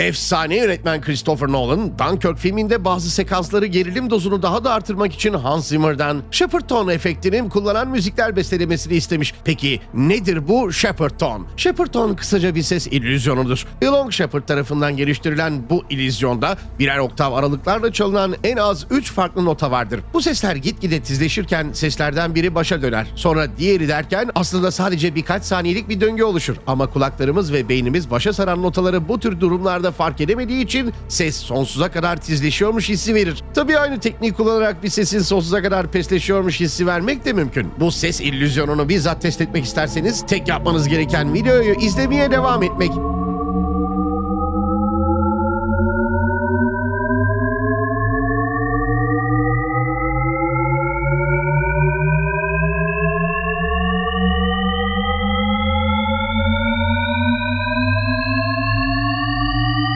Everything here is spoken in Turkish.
Efsane yönetmen Christopher Nolan, Dunkirk filminde bazı sekansları gerilim dozunu daha da artırmak için Hans Zimmer'dan Shepard Tone efektinin kullanan müzikler bestelemesini istemiş. Peki nedir bu Shepard Tone? Shepard Tone kısaca bir ses illüzyonudur. Elon Shepard tarafından geliştirilen bu illüzyonda birer oktav aralıklarla çalınan en az 3 farklı nota vardır. Bu sesler gitgide tizleşirken seslerden biri başa döner. Sonra diğeri derken aslında sadece birkaç saniyelik bir döngü oluşur. Ama kulaklarımız ve beynimiz başa saran notaları bu tür durumlarda fark edemediği için ses sonsuza kadar tizleşiyormuş hissi verir. Tabii aynı tekniği kullanarak bir sesin sonsuza kadar pesleşiyormuş hissi vermek de mümkün. Bu ses illüzyonunu bizzat test etmek isterseniz tek yapmanız gereken videoyu izlemeye devam etmek.